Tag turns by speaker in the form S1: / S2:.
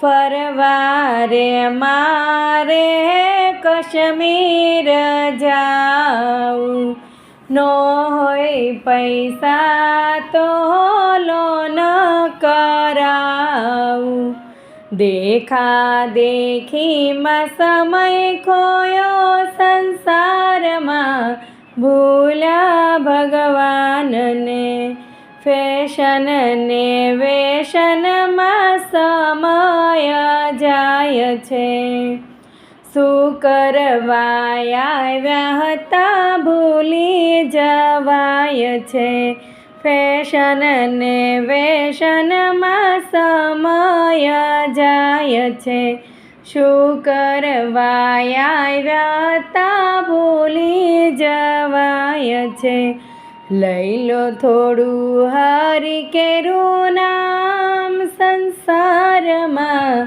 S1: ફરવારે મારે કશ્મીર જાઉં. નો હોય પૈસા તો લોન કરાવું. દેખા દેખીમાં સમય ખોયો સંસારમાં. ભૂલા ભગવાનને ફેશન ને વેશનમાં સમય જાય છે. શું કરવા આવ્યા હતા ભૂલી જવાય છે. ફેશન ને વેશનમાં સમય જાય છે. શું કરવા આવ્યા હતા ભૂલી જવાય છે. લઈ લો થોડું હારી કેરું નામ સંસારમાં.